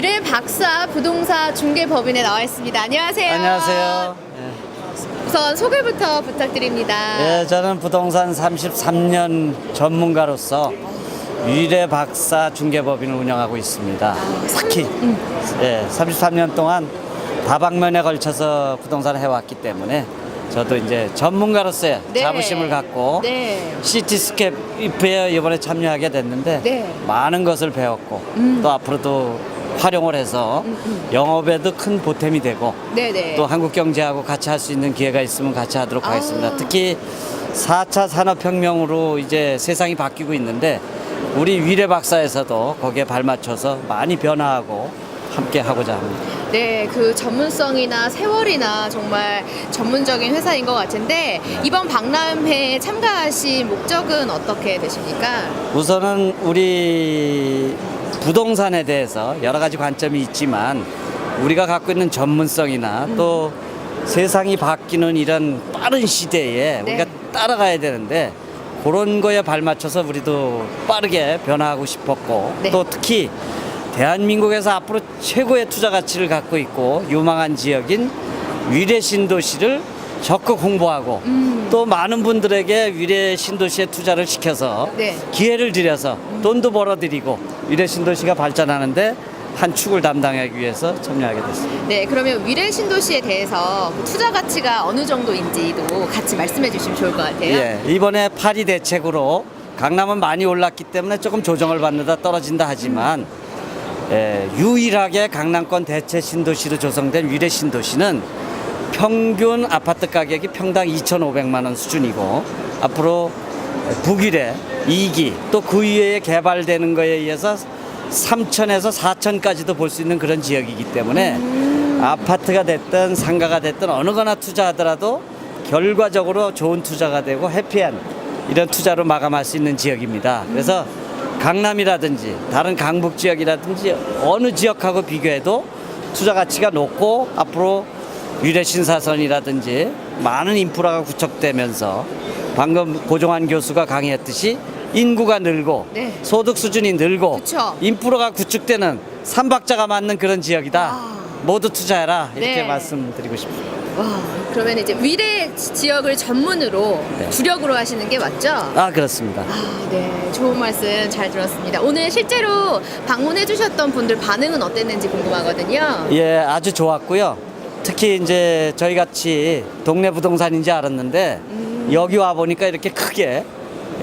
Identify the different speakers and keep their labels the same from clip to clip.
Speaker 1: 박사 부동산 중개법인에 나와 있습니다. 안녕하세요.
Speaker 2: 안녕하세요.
Speaker 1: 우선 소개부터 부탁드립니다.
Speaker 2: 예, 저는 부동산 33년 전문가로서 위례 박사 중개법인을 운영하고 있습니다. 특히 예, 33년 동안 다방면에 걸쳐서 부동산을 해왔기 때문에 저도 이제 전문가로서의
Speaker 1: 네.
Speaker 2: 자부심을 갖고
Speaker 1: 네.
Speaker 2: 시티스케이프에 이번에 참여하게 됐는데
Speaker 1: 네.
Speaker 2: 많은 것을 배웠고
Speaker 1: 음.
Speaker 2: 또 앞으로도 활용을 해서 영업에도 큰 보탬이 되고
Speaker 1: 네네.
Speaker 2: 또 한국 경제하고 같이 할 수 있는 기회가 있으면 같이 하도록
Speaker 1: 아.
Speaker 2: 하겠습니다. 특히 4차 산업혁명으로 이제 세상이 바뀌고 있는데 우리 위례 박사에서도 거기에 발맞춰서 많이 변화하고 함께 하고자 합니다.
Speaker 1: 네, 그 전문성이나 세월이나 정말 전문적인 회사인 것 같은데 이번 박람회에 참가하신 목적은 어떻게 되십니까?
Speaker 2: 우선은 우리 부동산에 대해서 여러 가지 관점이 있지만 우리가 갖고 있는 전문성이나 또 세상이 바뀌는 이런 빠른 시대에
Speaker 1: 네.
Speaker 2: 우리가 따라가야 되는데 그런 거에 발맞춰서 우리도 빠르게 변화하고 싶었고
Speaker 1: 네.
Speaker 2: 또 특히 대한민국에서 앞으로 최고의 투자 가치를 갖고 있고 유망한 지역인 위례 신도시를 적극 홍보하고
Speaker 1: 음.
Speaker 2: 또 많은 분들에게 위례 신도시에 투자를 시켜서
Speaker 1: 네.
Speaker 2: 기회를 드려서 돈도 벌어들이고 위례 신도시가 발전하는데 한 축을 담당하기 위해서 참여하게 됐습니다.
Speaker 1: 네, 그러면 위례 신도시에 대해서 그 투자 가치가 어느 정도인지도 같이 말씀해 주시면 좋을 것 같아요.
Speaker 2: 예, 이번에 파리 대책으로 강남은 많이 올랐기 때문에 조금 조정을 받는다 떨어진다 하지만 예, 유일하게 강남권 대체 신도시로 조성된 위례 신도시는 평균 아파트 가격이 평당 2,500만 원 수준이고 앞으로 북위례 2기 또 그 이외에 개발되는 거에 의해서 3천에서 4천까지도 볼 수 있는 그런 지역이기 때문에 아파트가 됐든 상가가 됐든 어느 거나 투자하더라도 결과적으로 좋은 투자가 되고 해피한 이런 투자로 마감할 수 있는 지역입니다. 그래서 강남이라든지 다른 강북 지역이라든지 어느 지역하고 비교해도 투자 가치가 높고 앞으로 위례 신사선이라든지 많은 인프라가 구축되면서 방금 고종환 교수가 강의했듯이 인구가 늘고
Speaker 1: 네.
Speaker 2: 소득 수준이 늘고
Speaker 1: 그쵸.
Speaker 2: 인프라가 구축되는 삼박자가 맞는 그런 지역이다.
Speaker 1: 아.
Speaker 2: 모두 투자해라 이렇게
Speaker 1: 네.
Speaker 2: 말씀드리고 싶습니다.
Speaker 1: 와, 그러면 이제 위례 지- 지역을 전문으로
Speaker 2: 네.
Speaker 1: 주력으로 하시는 게 맞죠?
Speaker 2: 아 그렇습니다.
Speaker 1: 아, 네. 좋은 말씀 잘 들었습니다. 오늘 실제로 방문해 주셨던 분들 반응은 어땠는지 궁금하거든요.
Speaker 2: 예, 아주 좋았고요. 특히 이제 저희 같이 동네 부동산인지 알았는데
Speaker 1: 음.
Speaker 2: 여기 와 보니까 이렇게 크게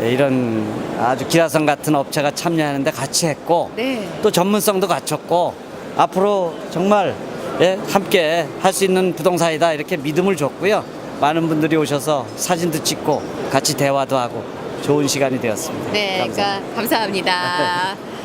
Speaker 2: 예, 이런 아주 기라성 같은 업체가 참여하는데 같이 했고
Speaker 1: 네.
Speaker 2: 또 전문성도 갖췄고 앞으로 정말 예, 함께 할 수 있는 부동산이다 이렇게 믿음을 줬고요. 많은 분들이 오셔서 사진도 찍고 같이 대화도 하고 좋은 시간이 되었습니다.
Speaker 1: 네,
Speaker 2: 감사합니다.
Speaker 1: 그러니까 감사합니다.